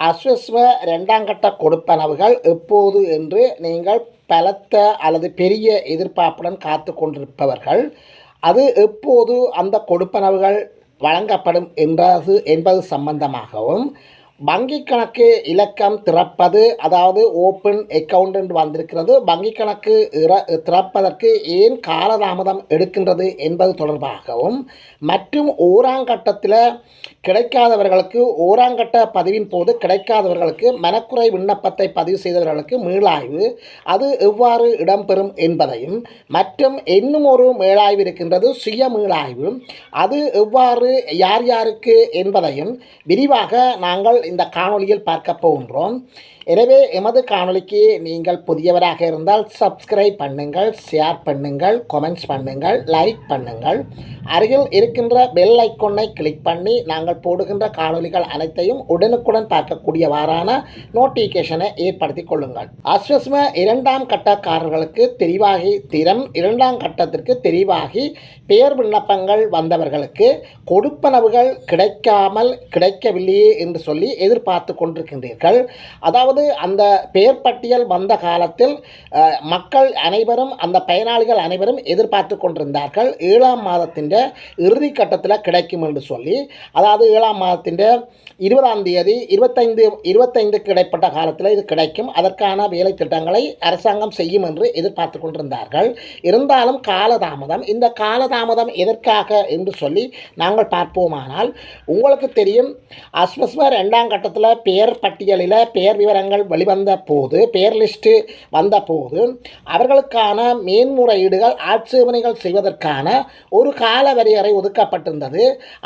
அஸ்வஸ்வ ரெண்டாம் கட்ட கொடுப்பனவுகள் எப்போது என்று நீங்கள் பலத்த அல்லது பெரிய எதிர்பார்ப்புடன் காத்து கொண்டிருப்பவர்கள் அது எப்போது அந்த கொடுப்பனவுகள் வழங்கப்படும் என்றது என்பது சம்பந்தமாகவும் வங்கி கணக்கு இலக்கம் திறப்பது அதாவது ஓப்பன் அக்கவுண்ட் என்று வந்திருக்கிறது வங்கி கணக்கு இற- திறப்பதற்கு ஏன் காலதாமதம் எடுக்கின்றது என்பது தொடர்பாகவும் மற்றும் ஓராங்கட்டத்தில் கிடைக்காதவர்களுக்கு ஓராங்கட்ட பதிவின் போது கிடைக்காதவர்களுக்கு மனக்குறை விண்ணப்பத்தை பதிவு செய்தவர்களுக்கு மீளாய்வு. அது எவ்வாறு இடம்பெறும் என்பதையும் மற்றும் இன்னும் ஒரு மேலாய்வு இருக்கின்றது சுய மீளாய்வு. அது எவ்வாறு யார் யாருக்கு என்பதையும் விரிவாக நாங்கள் இந்த காணொலியில் பார்க்க போகின்றோம். எனவே எமது காணொலிக்கு நீங்கள் புதியவராக இருந்தால் சப்ஸ்கிரைப் பண்ணுங்கள் ஷேர் பண்ணுங்கள் கமெண்ட்ஸ் பண்ணுங்கள் லைக் பண்ணுங்கள். அருகில் இருக்கின்ற பெல் ஐக்கொன்னை கிளிக் பண்ணி நாங்கள் போடுகின்ற காணொலிகள் அனைத்தையும் உடனுக்குடன் பார்க்கக்கூடியவாறான நோட்டிஃபிகேஷனை ஏற்படுத்தி கொள்ளுங்கள். அஸ்வஸ்ம இரண்டாம் கட்டக்காரர்களுக்கு தெரிவாகி திறம் இரண்டாம் கட்டத்திற்கு தெரிவாகி பெயர் விண்ணப்பங்கள் வந்தவர்களுக்கு கொடுப்பனவுகள் கிடைக்காமல் கிடைக்கவில்லையே என்று சொல்லி எதிர்பார்த்து கொண்டிருக்கின்றீர்கள். அதாவது அந்த பெயர் பட்டியல் வந்த காலத்தில் மக்கள் அனைவரும் அந்த பயனாளிகள் அனைவரும் எதிர்பார்த்து கொண்டிருந்தார்கள் ஏழாம் மாதத்தின் இறுதி கட்டத்தில் கிடைக்கும் என்று சொல்லி. அதாவது ஏழாம் மாதத்தின் இருபதாம் தேதி இருபத்தைந்து இருபத்தைந்துக்கு இடைப்பட்ட காலத்தில் இது கிடைக்கும். அதற்கான வேலை திட்டங்களை அரசாங்கம் செய்யும் என்று எதிர்பார்த்து கொண்டிருந்தார்கள். இருந்தாலும் காலதாமதம் இந்த காலதாமதம் எதற்காக என்று சொல்லி நாங்கள் பார்ப்போமானால் உங்களுக்கு தெரியும் அஸ்மஸ்ம ரெண்டாம் கட்டத்தில் பெயர் பட்டியலில் பெயர் விவரங்கள் வெளிவந்த போது பெயர் லிஸ்ட்டு வந்த போது அவர்களுக்கான மேன்முறையீடுகள் ஆட்சேபனைகள் செய்வதற்கான ஒரு கால வரையறை ஒதுக்கப்பட்டிருந்தது.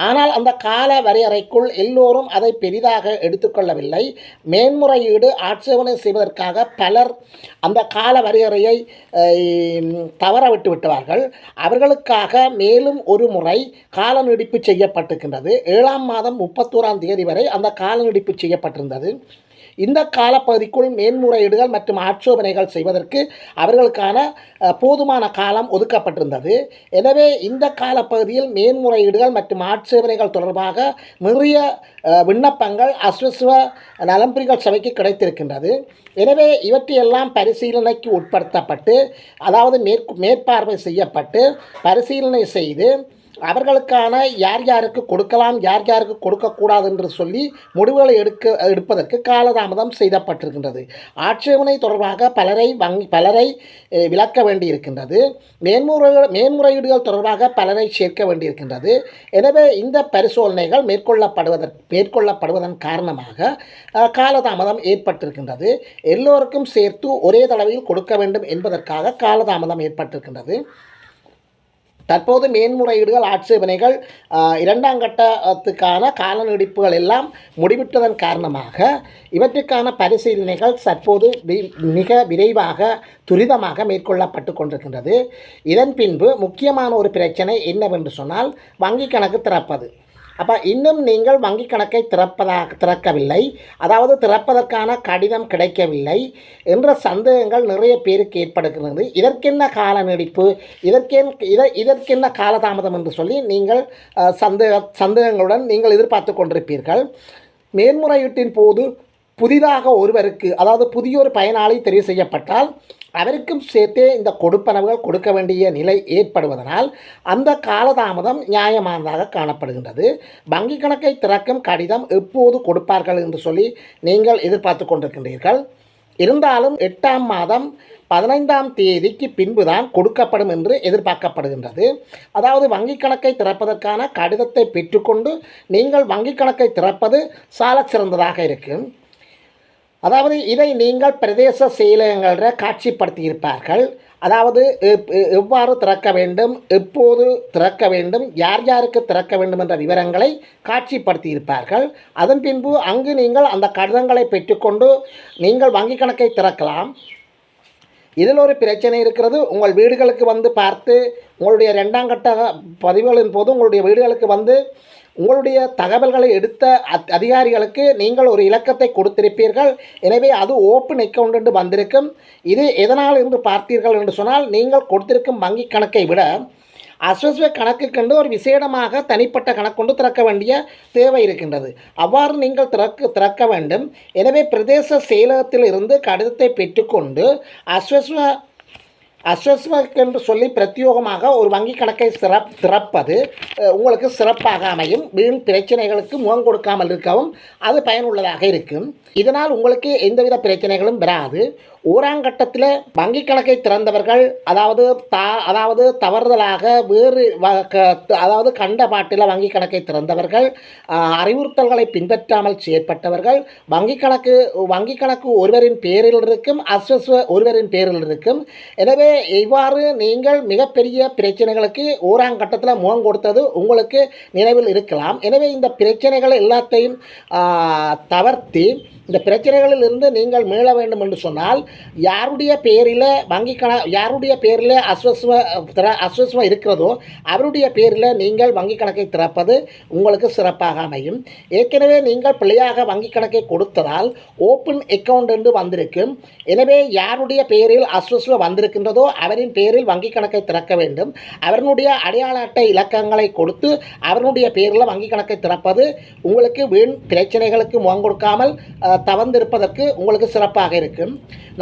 ஆனால் அந்த கால வரையறைக்குள் எல்லோரும் அதை பெரிதாக எடுத்துக்கொள்ளவில்லை. மேன்முறையீடு ஆட்சேபனை செய்வதற்காக பலர் அந்த கால வரையறையை தவற விட்டு விட்டார்கள் அவர்களுக்காக மேலும் ஒரு முறை கால நீடிப்பு செய்யப்பட்டிருக்கின்றது. ஏழாம் மாதம் முப்பத்தோராம் தேதி வரை அந்த கால நீடிப்பு செய்யப்பட்டிருந்தது. இந்த காலப்பகுதிக்குள் மேன்முறையீடுகள் மற்றும் ஆட்சேபனைகள் செய்வதற்கு அவர்களுக்கான போதுமான காலம் ஒதுக்கப்பட்டிருந்தது. எனவே இந்த காலப்பகுதியில் மேன்முறையீடுகள் மற்றும் ஆட்சேபனைகள் தொடர்பாக நிறைய விண்ணப்பங்கள் அஸ்வஸ்வ நலம்புரிகள் சபைக்கு கிடைத்திருக்கின்றது. எனவே இவற்றையெல்லாம் பரிசீலனைக்கு உட்படுத்தப்பட்டு அதாவது மேற்கு மேற்பார்வை செய்யப்பட்டு பரிசீலனை செய்து அவர்களுக்கான யார் யாருக்கு கொடுக்கலாம் யார் யாருக்கு கொடுக்கக்கூடாது என்று சொல்லி முடிவுகளை எடுக்க எடுப்பதற்கு காலதாமதம் செய்யப்பட்டிருக்கின்றது ஆட்சேபனை தொடர்பாக பலரை வங்கி பலரை விளக்க வேண்டியிருக்கின்றது. மேன்முறை மேன்முறையீடுகள் தொடர்பாக பலரை சேர்க்க வேண்டியிருக்கின்றது. எனவே இந்த பரிசோதனைகள் மேற்கொள்ளப்படுவதற்கு மேற்கொள்ளப்படுவதன் காரணமாக காலதாமதம் ஏற்பட்டிருக்கின்றது. எல்லோருக்கும் சேர்த்து ஒரே தடவையில் கொடுக்க வேண்டும் என்பதற்காக காலதாமதம் ஏற்பட்டிருக்கின்றது. தற்போது மேன்முறையீடுகள் ஆட்சேபனைகள் இரண்டாம் கட்டத்துக்கான கால நீடிப்புகள் எல்லாம் முடிவிட்டதன் காரணமாக இவற்றுக்கான பரிசீலனைகள் தற்போது வி- மிக விரைவாக துரிதமாக மேற்கொள்ளப்பட்டு கொண்டிருக்கின்றது. இதன் பின்பு முக்கியமான ஒரு பிரச்சனை என்னவென்று சொன்னால் வங்கி கணக்கு திறப்பது. அப்போ இன்னும் நீங்கள் வங்கி கணக்கை திறப்பதாக திறக்கவில்லை. அதாவது திறப்பதற்கான கடிதம் கிடைக்கவில்லை என்ற சந்தேகங்கள் நிறைய பேருக்கு ஏற்படுகிறது. இதற்கென்ன கால நீடிப்பு? இதற்கென் இதை இதற்கென்ன காலதாமதம் என்று சொல்லி நீங்கள் சந்தேக சந்தேகங்களுடன் நீங்கள் எதிர்பார்த்து கொண்டிருப்பீர்கள். மேன்முறையீட்டின் போது புதிதாக ஒருவருக்கு அதாவது புதிய ஒரு பயனாளி தெரிவு செய்யப்பட்டால் அவருக்கும் சேர்த்தே இந்த கொடுப்பனவுகள் கொடுக்க வேண்டிய நிலை ஏற்படுவதனால் அந்த காலதாமதம் நியாயமானதாக காணப்படுகின்றது. வங்கி கணக்கை திறக்கும் கடிதம் எப்போது கொடுப்பார்கள் என்று சொல்லி நீங்கள் எதிர்பார்த்து கொண்டிருக்கின்றீர்கள். இருந்தாலும் எட்டாம் மாதம் பதினைந்தாம் தேதிக்கு பின்புதான் கொடுக்கப்படும் என்று எதிர்பார்க்கப்படுகின்றது. அதாவது வங்கி கணக்கை திறப்பதற்கான கடிதத்தை பெற்றுக்கொண்டு நீங்கள் வங்கி கணக்கை திறப்பது சால சிறந்ததாக இருக்கும். அதாவது இதை நீங்கள் பிரதேச செயலகங்களில் காட்சிப்படுத்தியிருப்பார்கள். அதாவது எப்- எவ்வாறு திறக்க வேண்டும் எப்போது திறக்க வேண்டும் யார் யாருக்கு திறக்க வேண்டும் என்ற விவரங்களை காட்சிப்படுத்தியிருப்பார்கள். அதன் பின்பு அங்கு நீங்கள் அந்த கடிதங்களை பெற்றுக்கொண்டு நீங்கள் வங்கி கணக்கை திறக்கலாம். இதில் ஒரு பிரச்சனை இருக்கிறது. உங்கள் வீடுகளுக்கு வந்து பார்த்து உங்களுடைய ரெண்டாம் கட்ட பதிவுகளின் போது உங்களுடைய வீடுகளுக்கு வந்து உங்களுடைய தகவல்களை எடுத்த அத்- அதிகாரிகளுக்கு நீங்கள் ஒரு இலக்கத்தை கொடுத்திருப்பீர்கள். எனவே அது ஓப்பன் அக்கௌண்ட் என்று வந்திருக்கும். இது எதனால் என்று பார்த்தீர்கள் என்று சொன்னால் நீங்கள் கொடுத்திருக்கும் வங்கி கணக்கை விட அஸ்வஸ்வ கணக்குக்கென்று ஒரு விசேடமாக தனிப்பட்ட கணக்கொண்டு திறக்க வேண்டிய தேவை இருக்கின்றது. அவ்வாறு நீங்கள் திறக்க திறக்க வேண்டும். எனவே பிரதேச செயலகத்தில் இருந்து கடிதத்தை பெற்றுக்கொண்டு அஸ்வஸ்வ அஸ்வஸ்வக்கென்று சொல்லி பிரத்யோகமாக ஒரு வங்கி கணக்கை சிறப் திறப்பது உங்களுக்கு சிறப்பாக அமையும். வீண் பிரச்சனைகளுக்கு முகம் கொடுக்காமல் இருக்கவும் அது பயனுள்ளதாக இருக்கும். இதனால் உங்களுக்கு எந்தவித பிரச்சனைகளும் வராது. ஓராங்கட்டத்தில் வங்கி கணக்கை திறந்தவர்கள் அதாவது தா அதாவது தவறுதலாக வேறு வ க அதாவது கண்ட பாட்டில் வங்கி கணக்கை திறந்தவர்கள் அறிவுறுத்தல்களை பின்பற்றாமல் செயற்பட்டவர்கள் வங்கி கணக்கு வங்கி கணக்கு ஒருவரின் பேரில் இருக்கும் அஸ்வஸ்வ ஒருவரின் பேரில் இருக்கும். எனவே இவ்வாறு நீங்கள் மிகப்பெரிய பிரச்சனைகளுக்கு ஓராங்கட்டத்தில் முகம் கொடுத்தது உங்களுக்கு நினைவில் இருக்கலாம். எனவே இந்த பிரச்சனைகள் எல்லாத்தையும் தவிர்த்து இந்த பிரச்சனைகளில் இருந்து நீங்கள் மீள வேண்டும் என்று சொன்னால் யாருடைய பேரில் வங்கி கண யாருடைய பேரில் அஸ்வஸ்வ திற அஸ்வஸ்வம் இருக்கிறதோ அவருடைய பேரில் நீங்கள் வங்கி கணக்கை திறப்பது உங்களுக்கு சிறப்பாக அமையும். ஏற்கனவே நீங்கள் பிள்ளையாக வங்கி கணக்கை கொடுத்ததால் ஓப்பன் அக்கவுண்ட் என்று வந்திருக்கும். எனவே யாருடைய பேரில் அஸ்வஸ்வ வந்திருக்கின்றதோ அவரின் பேரில் வங்கி கணக்கை திறக்க வேண்டும். அவருடைய அடையாள அட்டை இலக்கங்களை கொடுத்து அவருடைய பேரில் வங்கி கணக்கை திறப்பது உங்களுக்கு வீண் பிரச்சனைகளுக்கு முகம் கொடுக்காமல் தவந்திருப்பதற்கு உங்களுக்கு சிறப்பாக இருக்கும்.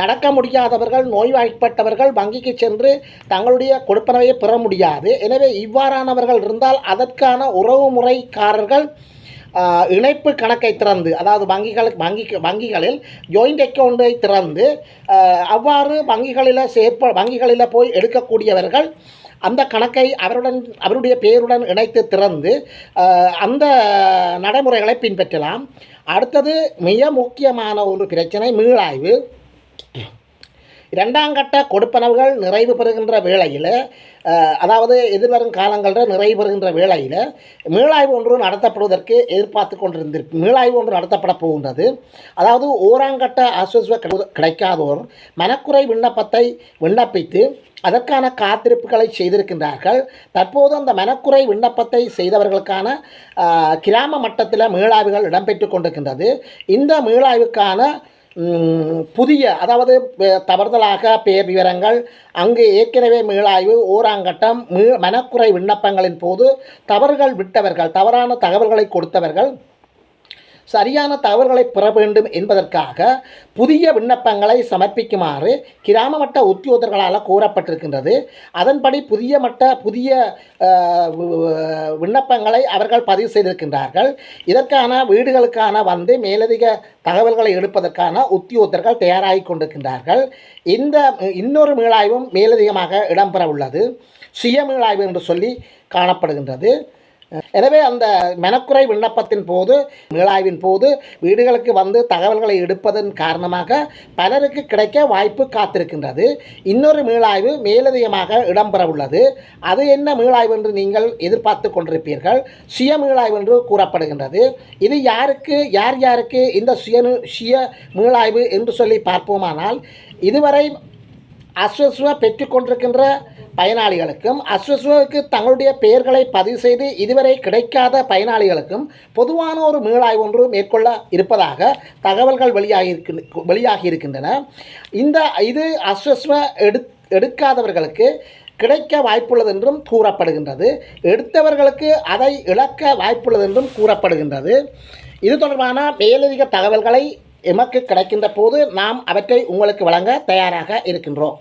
நடக்க முடியாதவர்கள் நோய்வாய்ப்பட்டவர்கள் வங்கிக்கு சென்று தங்களுடைய கொடுப்பனவையை பெற முடியாது. எனவே இவ்வாறானவர்கள் இருந்தால் அதற்கான உறவுமுறைக்காரர்கள் இணைப்பு கணக்கை திறந்து அதாவது வங்கிகளுக்கு வங்கி வங்கிகளில் ஜாயிண்ட் அக்கௌண்ட்டை திறந்து அவ்வாறு வங்கிகளில் சேர்ப்ப வங்கிகளில் போய் எடுக்கக்கூடியவர்கள் அந்த கணக்கை அவருடன் அவருடைய பெயருடன் இணைத்து திறந்து அந்த நடைமுறைகளை பின்பற்றலாம். அடுத்தது மிக முக்கியமான ஒரு பிரச்சனை மீளாய்வு. இரண்டாம் கட்ட கொடுப்பனவுகள் நிறைவு பெறுகின்ற வேளையில் அதாவது எதிர்வரும் காலங்களில் நிறைவு பெறுகின்ற வேளையில் மீளாய்வு ஒன்று நடத்தப்படுவதற்கு எதிர்பார்த்து கொண்டிருந்திருக்கு மீளாய்வு ஒன்று நடத்தப்பட போகின்றது. அதாவது ஓராங்கட்ட ஆசுவ கிடைக்காதோர் மனக்குறை விண்ணப்பத்தை விண்ணப்பித்து அதற்கான காத்திருப்புகளை செய்திருக்கின்றார்கள். தற்போது அந்த மனக்குறை விண்ணப்பத்தை செய்தவர்களுக்கான கிராம மட்டத்தில் மீளாய்வுகள் இடம்பெற்று கொண்டிருக்கின்றது. இந்த மீளாய்வுக்கான புதிய அதாவது தவறுதலாக பெயர் விவரங்கள் அங்கு ஏற்கனவே மீளாய்வு ஓராங்கட்டம் மீ மனக்குறை விண்ணப்பங்களின் போது தவறுகள் விட்டவர்கள் தவறான தகவல்களை கொடுத்தவர்கள் சரியான தகவல்களை பெற வேண்டும் என்பதற்காக புதிய விண்ணப்பங்களை சமர்ப்பிக்குமாறு கிராம மட்ட உத்தியோகர்களால் கூறப்பட்டிருக்கின்றது அதன்படி புதிய மட்ட புதிய விண்ணப்பங்களை அவர்கள் பதிவு செய்திருக்கின்றார்கள். இதற்கான வீடுகளுக்கான வந்து மேலதிக தகவல்களை எடுப்பதற்கான உத்தியோகர்கள் தயாராகி கொண்டிருக்கின்றார்கள். இந்த இன்னொரு மீளாய்வும் மேலதிகமாக இடம்பெற உள்ளது சுய மீளாய்வு என்று சொல்லி காணப்படுகின்றது. எனவே அந்த மெனக்குறை விண்ணப்பத்தின் போது மீளாய்வின் போது வீடுகளுக்கு வந்து தகவல்களை எடுப்பதன் காரணமாக பலருக்கு கிடைக்க வாய்ப்பு காத்திருக்கின்றது. இன்னொரு மீளாய்வு மேலதிகமாக இடம்பெற உள்ளது அது என்ன மீளாய்வு என்று நீங்கள் எதிர்பார்த்து கொண்டிருப்பீர்கள். சுய மீளாய்வு என்று கூறப்படுகின்றது. இது யாருக்கு யார் யாருக்கு இந்த சுய சுய மீளாய்வு என்று சொல்லி பார்ப்போமானால் இதுவரை அஸ்வஸ்வ பெற்றுக்கொண்டிருக்கின்ற பயனாளிகளுக்கும் அஸ்வஸ்வக்கு தங்களுடைய பெயர்களை பதிவு செய்து இதுவரை கிடைக்காத பயனாளிகளுக்கும் பொதுவான ஒரு மீளாய்வு ஒன்று மேற்கொள்ள இருப்பதாக தகவல்கள் வெளியாகி வெளியாகி இருக்கின்றன இந்த இது அஸ்வஸ்வ எடு எடுக்காதவர்களுக்கு கிடைக்க வாய்ப்புள்ளது என்றும் கூறப்படுகின்றது. எடுத்தவர்களுக்கு அதை இழக்க வாய்ப்புள்ளது என்றும் கூறப்படுகின்றது. இது தொடர்பான மேலதிக தகவல்களை எமக்கு கிடைக்கின்ற போது நாம் அவற்றை உங்களுக்கு வழங்க தயாராக இருக்கின்றோம்.